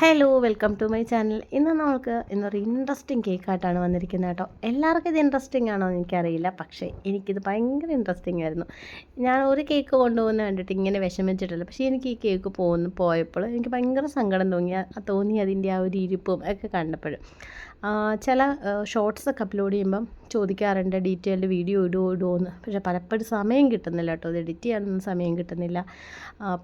Hello welcome to my channel ഇന്ന് നമുക്ക് ഇന്നൊരു ഇൻട്രസ്റ്റിംഗ് കേക്കായിട്ടാണ് വന്നിരിക്കുന്നത് കേട്ടോ. എല്ലാവർക്കും ഇത് ഇൻട്രസ്റ്റിംഗ് ആണോ എന്ന് എനിക്കറിയില്ല. പക്ഷേ എനിക്കിത് ഭയങ്കര ഇൻട്രസ്റ്റിംഗ് ആയിരുന്നു. ഞാൻ ഒരു കേക്ക് കൊണ്ടുപോകുന്ന കണ്ടിട്ട് ഇങ്ങനെ വിഷമിച്ചിട്ടില്ല. പക്ഷേ എനിക്ക് ഈ കേക്ക് പോകുന്നു പോയപ്പോൾ എനിക്ക് ഭയങ്കര സങ്കടം തോന്നി. തോന്നി അതിന്റെ ആ ഒരു ഇരിപ്പും ഒക്കെ കണ്ടപ്പോഴും ചില ഷോർട്സൊക്കെ അപ്ലോഡ് ചെയ്യുമ്പം ചോദിക്കാറുണ്ട് ഡീറ്റെയിൽഡ് വീഡിയോ ഇടുമോ ഇടുമോ എന്ന്. പക്ഷേ പലപ്പോഴും സമയം കിട്ടുന്നില്ല കേട്ടോ. അത് എഡിറ്റ് ചെയ്യാനൊന്നും സമയം കിട്ടുന്നില്ല.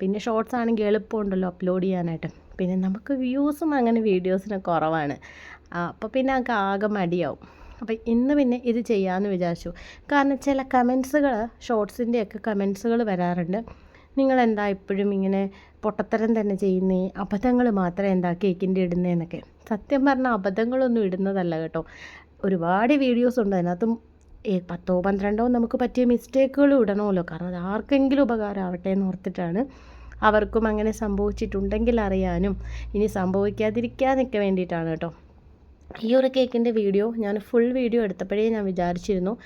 പിന്നെ ഷോർട്സ് ആണെങ്കിൽ എളുപ്പമുണ്ടല്ലോ അപ്ലോഡ് ചെയ്യാനായിട്ട്. പിന്നെ നമുക്ക് വ്യൂസും അങ്ങനെ വീഡിയോസിന് കുറവാണ്. അപ്പോൾ പിന്നെ നമുക്ക് ആകെ മടിയാവും. അപ്പോൾ ഇന്ന് പിന്നെ ഇത് ചെയ്യാമെന്ന് വിചാരിച്ചു. കാരണം ചില കമൻസുകൾ ഷോർട്സിന്റെയൊക്കെ കമൻസുകൾ വരാറുണ്ട്. നിങ്ങളെന്താ ഇപ്പോഴും ഇങ്ങനെ പൊട്ടത്തരം തന്നെ ചെയ്യുന്നേ? അബദ്ധങ്ങൾ മാത്രമേ എന്താ കേക്കിന്റെ ഇടുന്നതെന്നൊക്കെ സത്യം പറഞ്ഞാൽ അബദ്ധങ്ങളൊന്നും ഇടുന്നതല്ല കേട്ടോ. ഒരുപാട് വീഡിയോസ് ഉണ്ട്. അതിനകത്തും പത്തോ പന്ത്രണ്ടോ നമുക്ക് പറ്റിയ മിസ്റ്റേക്കുകൾ ഇടണമല്ലോ. കാരണം അത് ആർക്കെങ്കിലും ഉപകാരമാവട്ടെ എന്ന് ഓർത്തിട്ടാണ്. അവർക്കും അങ്ങനെ സംഭവിച്ചിട്ടുണ്ടെങ്കിൽ അറിയാനും. ഇനി സംഭവിക്കാതിരിക്കാനൊക്കെ വേണ്ടിയിട്ടാണ് കേട്ടോ. ഈ ഒരു കേക്കിന്റെ വീഡിയോ ഞാൻ ഫുൾ വീഡിയോ എടുത്തപ്പോഴേ ഞാൻ വിചാരിച്ചിരുന്നു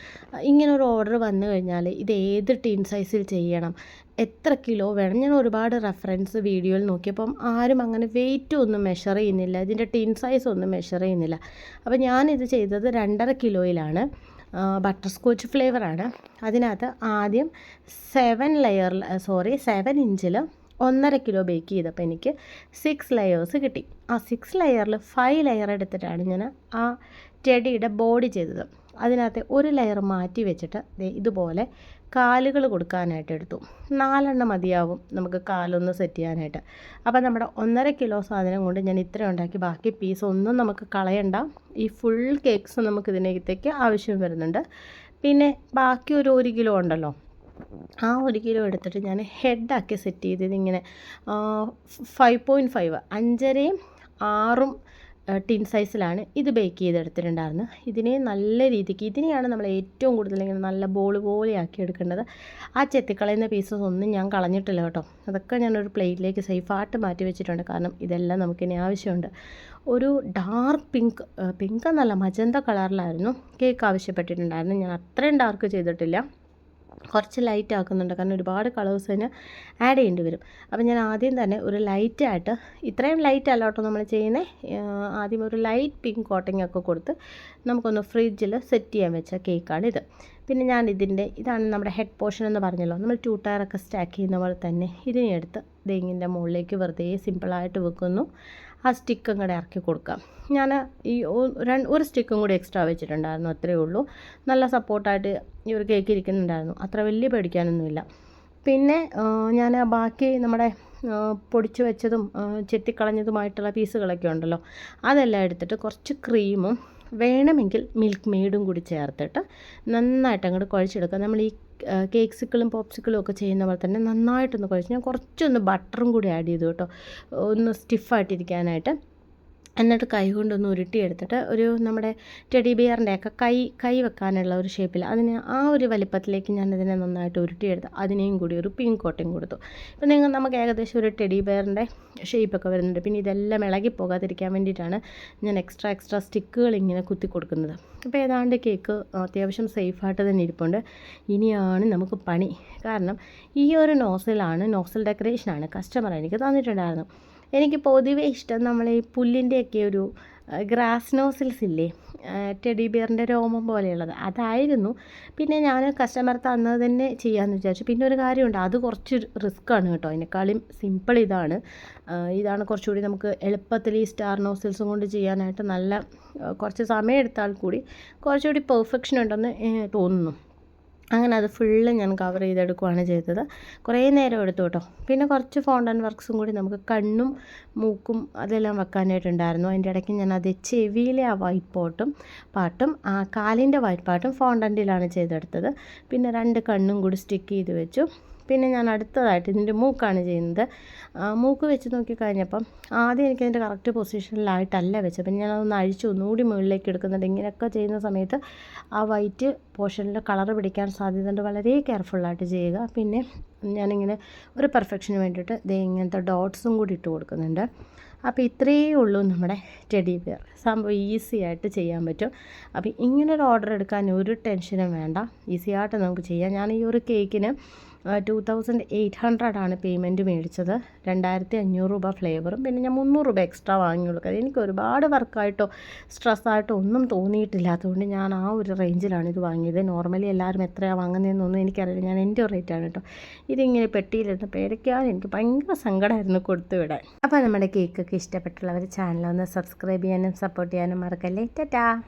ഇങ്ങനെ ഒരു ഓർഡർ വന്നു കഴിഞ്ഞാൽ ഇത് ഏത് ടീൻ സൈസിൽ ചെയ്യണം? എത്ര കിലോ വേണം? ഞാൻ ഒരുപാട് റെഫറൻസ് വീഡിയോയിൽ നോക്കിയപ്പം ആരും അങ്ങനെ വെയിറ്റ് ഒന്നും മെഷർ ചെയ്യുന്നില്ല ഇതിന്റെ ടീൻ സൈസ് ഒന്നും മെഷർ ചെയ്യുന്നില്ല. അപ്പോൾ ഞാനിത് ചെയ്തത് രണ്ടര കിലോയിലാണ് ബട്ടർ സ്കോച്ച് ഫ്ലേവറാണ് അതിനകത്ത് ആദ്യം സെവൻ ലെയറിൽ സോറി സെവൻ ഇഞ്ചിൽ ഒന്നര കിലോ ബേക്ക് ചെയ്തപ്പോൾ എനിക്ക് സിക്സ് ലെയേഴ്സ് കിട്ടി. ആ സിക്സ് ലെയറിൽ ഫൈവ് ലെയർ എടുത്തിട്ടാണ് ഞാൻ ആ ചെടിയുടെ ബോഡി ചെയ്തത്. അതിനകത്ത് ഒരു ലെയർ മാറ്റി വെച്ചിട്ട് ഇതുപോലെ കാലുകൾ കൊടുക്കാനായിട്ട് എടുത്തു. നാലെണ്ണം മതിയാവും നമുക്ക് കാലൊന്ന് സെറ്റ് ചെയ്യാനായിട്ട്. അപ്പോൾ നമ്മുടെ ഒന്നര കിലോ സാധനം കൊണ്ട് ഞാൻ ഇത്രയും ഉണ്ടാക്കി. ബാക്കി പീസ് ഒന്നും നമുക്ക് കളയണ്ട. ഈ ഫുൾ കേക്ക്സ് നമുക്ക് ഇതിനകത്തേക്ക് ആവശ്യം വരുന്നുണ്ട്. പിന്നെ ബാക്കി ഒരു ഒരു കിലോ ഉണ്ടല്ലോ ആ ഒരു കിലോ എടുത്തിട്ട് ഞാൻ ഹെഡാക്കി സെറ്റ് ചെയ്തത് ഇങ്ങനെ ഫൈവ് പോയിന്റ് ഫൈവ് അഞ്ചരയും ആറും ടിൻ സൈസിലാണ് ഇത് ബേക്ക് ചെയ്തെടുത്തിട്ടുണ്ടായിരുന്നത് ഇതിനെ നല്ല രീതിക്ക് ഇതിനെയാണ് നമ്മൾ ഏറ്റവും കൂടുതൽ ഇങ്ങനെ നല്ല ബോൾ പോലെ ആക്കി എടുക്കേണ്ടത്. ആ ചെത്തിക്കളയുന്ന പീസസ് ഒന്നും ഞാൻ കളഞ്ഞിട്ടില്ല കേട്ടോ. അതൊക്കെ ഞാനൊരു പ്ലേറ്റിലേക്ക് സേഫായിട്ട് മാറ്റി വെച്ചിട്ടുണ്ട്. കാരണം ഇതെല്ലാം നമുക്കിനി ആവശ്യമുണ്ട്. ഒരു ഡാർക്ക് പിങ്ക് പിങ്ക് എന്നല്ല മജന്ത കളറിലായിരുന്നു കേക്ക് ആവശ്യപ്പെട്ടിട്ടുണ്ടായിരുന്നു ഞാൻ അത്രയും ഡാർക്ക് ചെയ്തിട്ടില്ല. കുറച്ച് ലൈറ്റ് ആക്കുന്നുണ്ട്. കാരണം ഒരുപാട് കളേഴ്സ് തന്നെ ആഡ് ചെയ്യേണ്ടി വരും. അപ്പോൾ ഞാൻ ആദ്യം തന്നെ ഒരു ലൈറ്റായിട്ട് ഇത്രയും ലൈറ്റ് അല്ല കേട്ടോ നമ്മൾ ചെയ്യുന്നത് ആദ്യം ഒരു ലൈറ്റ് പിങ്ക് കോട്ടിംഗ് ഒക്കെ കൊടുത്ത് നമുക്കൊന്ന് ഫ്രിഡ്ജിൽ സെറ്റ് ചെയ്യാൻ വെച്ച കേക്കാണിത് പിന്നെ ഞാൻ ഇതിന്റെ ഇതാണ് നമ്മുടെ ഹെഡ് പോർഷൻ എന്ന് പറഞ്ഞല്ലോ. നമ്മൾ ടൂ ടയറൊക്കെ സ്റ്റാക്ക് ചെയ്യുന്ന പോലെ തന്നെ ഇതിനെടുത്ത് തെങ്ങിന്റെ മുകളിലേക്ക് വെറുതെ സിമ്പിളായിട്ട് വെക്കുന്നു. ആ സ്റ്റിക്ക് കൂടെ ഇറക്കി കൊടുക്കാം. ഞാൻ ഈ ഒരു സ്റ്റിക്കും കൂടി എക്സ്ട്രാ വെച്ചിട്ടുണ്ടായിരുന്നു അത്രയേ ഉള്ളൂ. നല്ല സപ്പോർട്ടായിട്ട് ഇവർ കേക്ക് ഇരിക്കുന്നുണ്ടായിരുന്നു. അത്ര വലിയ പേടിക്കാനൊന്നുമില്ല. പിന്നെ ഞാൻ ബാക്കി നമ്മുടെ പൊടിച്ചു വെച്ചതും ചെത്തിക്കളഞ്ഞതുമായിട്ടുള്ള പീസുകളൊക്കെ ഉണ്ടല്ലോ അതെല്ലാം എടുത്തിട്ട് കുറച്ച് ക്രീമും വേണമെങ്കിൽ മിൽക്ക് മെയ്ഡും കൂടി ചേർത്തിട്ട് നന്നായിട്ട് അങ്ങോട്ട് കുഴച്ചെടുക്കുക. നമ്മൾ ഈ കേക്ക്സുകളും പോപ്സിക്കളും ഒക്കെ ചെയ്യുന്ന പോലെ തന്നെ നന്നായിട്ടൊന്ന് കുഴച്ച് ഞാൻ കുറച്ചൊന്ന് ബട്ടറും കൂടി ആഡ് ചെയ്തു കേട്ടോ. ഒന്ന് സ്റ്റിഫായിട്ടിരിക്കാനായിട്ട് എന്നിട്ട് കൈ കൊണ്ടൊന്ന് ഉരുട്ടിയെടുത്തിട്ട് ഒരു നമ്മുടെ ടെഡി ബിയറിന്റെ ഒക്കെ കൈ കൈ വെക്കാനുള്ള ഒരു ഷേപ്പിൽ അതിന് ആ ഒരു വലിപ്പത്തിലേക്ക് ഞാൻ ഇതിനെ നന്നായിട്ട് ഉരുട്ടിയെടുത്ത് അതിനെയും കൂടി ഒരു പിങ്ക് കോട്ടിങ് കൊടുത്തു. ഇപ്പം നിങ്ങൾ നമുക്ക് ഏകദേശം ഒരു ടെഡി ബിയറിന്റെ ഷേപ്പൊക്കെ വരുന്നുണ്ട്. പിന്നെ ഇതെല്ലാം ഇളകി പോകാതിരിക്കാൻ വേണ്ടിയിട്ടാണ് ഞാൻ എക്സ്ട്രാ എക്സ്ട്രാ സ്റ്റിക്കുകൾ ഇങ്ങനെ കുത്തി കൊടുക്കുന്നത്. അപ്പോൾ ഏതാണ്ട് കേക്ക് അത്യാവശ്യം സേഫായിട്ട് തന്നെ ഇരിപ്പുണ്ട്. ഇനിയാണ് നമുക്ക് പണി. കാരണം ഈ ഒരു നോസലാണ് നോസൽ ഡെക്കറേഷനാണ് കസ്റ്റമർ എനിക്ക് തന്നിട്ടുണ്ടായിരുന്നു. എനിക്ക് പൊതുവേ ഇഷ്ടം നമ്മൾ ഈ പുല്ലിന്റെയൊക്കെ ഒരു ഗ്രാസ് നോസിൽസ് ഇല്ലേ ടെഡി ബിയറിന്റെ രോമം പോലെയുള്ളത്. അതായിരുന്നു. പിന്നെ ഞാൻ കസ്റ്റമർ തന്നത് തന്നെ ചെയ്യാമെന്ന് വിചാരിച്ചു. പിന്നെ ഒരു കാര്യമുണ്ട്. അത് കുറച്ച് റിസ്ക് ആണ് കേട്ടോ. അതിനേക്കാളും സിമ്പിൾ ഇതാണ്. ഇതാണ് കുറച്ചുകൂടി നമുക്ക് എളുപ്പത്തിൽ ഈ സ്റ്റാർ നോസിൽസും കൊണ്ട് ചെയ്യാനായിട്ട് നല്ല കുറച്ച് സമയം എടുത്താൽ കൂടി കുറച്ചുകൂടി പെർഫെക്ഷൻ ഉണ്ടെന്ന് തോന്നുന്നു. അങ്ങനെ അത് ഫുള്ള് ഞാൻ കവർ ചെയ്തെടുക്കുകയാണ് ചെയ്തത്. കുറേ നേരം എടുത്തു കേട്ടോ. പിന്നെ കുറച്ച് ഫോണ്ടൻ വർക്ക്സും കൂടി നമുക്ക് കണ്ണും മൂക്കും അതെല്ലാം വെക്കാനായിട്ടുണ്ടായിരുന്നു. അതിന്റെ ഇടയ്ക്ക് ഞാൻ അത് ചെവിയിലെ ആ വൈറ്റ് പോട്ടും പാട്ടും ആ കാലിന്റെ വൈറ്റ് പാട്ടും ഫോണ്ടന്റിലാണ് ചെയ്തെടുത്തത്. പിന്നെ രണ്ട് കണ്ണും കൂടി സ്റ്റിക്ക് ചെയ്ത് വെച്ചു. പിന്നെ ഞാൻ അടുത്തതായിട്ട് ഇതിന്റെ മൂക്കാണ് ചെയ്യുന്നത്. മൂക്ക് വെച്ച് നോക്കിക്കഴിഞ്ഞപ്പം ആദ്യം എനിക്കതിന്റെ കറക്റ്റ് പൊസിഷനിലായിട്ടല്ല വെച്ചത്. പിന്നെ ഞാനതൊന്ന് അഴിച്ചു ഒന്നുകൂടി മുകളിലേക്ക് എടുക്കുന്നുണ്ട്. ഇങ്ങനെയൊക്കെ ചെയ്യുന്ന സമയത്ത് ആ വൈറ്റ് പോർഷനിൽ കളർ പിടിക്കാൻ സാധ്യതയുണ്ട്. വളരെ കെയർഫുള്ളായിട്ട് ചെയ്യുക. പിന്നെ ഞാനിങ്ങനെ ഒരു പെർഫെക്ഷന് വേണ്ടിയിട്ട് ദേ ഇങ്ങനത്തെ ഡോട്ട്സും കൂടി ഇട്ട് കൊടുക്കുന്നുണ്ട്. അപ്പോൾ ഇത്രയേ ഉള്ളൂ നമ്മുടെ ടെഡി ബിയർ സംഭവം ഈസി ആയിട്ട് ചെയ്യാൻ പറ്റും. അപ്പോൾ ഇങ്ങനൊരു ഓർഡർ എടുക്കാൻ ഒരു ടെൻഷനും വേണ്ട. ഈസി ആയിട്ട് നമുക്ക് ചെയ്യാം. ഞാൻ ഈ ഒരു കേക്കിന് ടു തൗസൻഡ് എയ്റ്റ് ഹൺഡ്രഡാണ് പേയ്മെന്റ് മേടിച്ചത്. രണ്ടായിരത്തി അഞ്ഞൂറ് രൂപ ഫ്ലേവറും പിന്നെ ഞാൻ മുന്നൂറ് രൂപ എക്സ്ട്രാ വാങ്ങിയുള്ളൂ. കാര്യം എനിക്ക് ഒരുപാട് വർക്കായിട്ടോ സ്ട്രെസ്സായിട്ടോ ഒന്നും തോന്നിയിട്ടില്ല. അതുകൊണ്ട് ഞാൻ ആ ഒരു റേഞ്ചിലാണ് ഇത് വാങ്ങിയത്. നോർമലി എല്ലാവരും എത്രയാണ് വാങ്ങുന്നതെന്നൊന്നും എനിക്കറിയില്ല. ഞാൻ എന്റെ റേറ്റാണ് കേട്ടോ. ഇതിങ്ങനെ പെട്ടിയിലിരുന്ന് പേരയ്ക്കാൻ എനിക്ക് ഭയങ്കര സങ്കടമായിരുന്നു കൊടുത്തു വിടാൻ. അപ്പോൾ നമ്മുടെ കേക്കൊക്കെ ഇഷ്ടപ്പെട്ടുള്ളവർ ചാനലൊന്ന് സബ്സ്ക്രൈബ് ചെയ്യാനും സപ്പോർട്ട് ചെയ്യാനും മറക്കല്ലേ. ടാറ്റാ.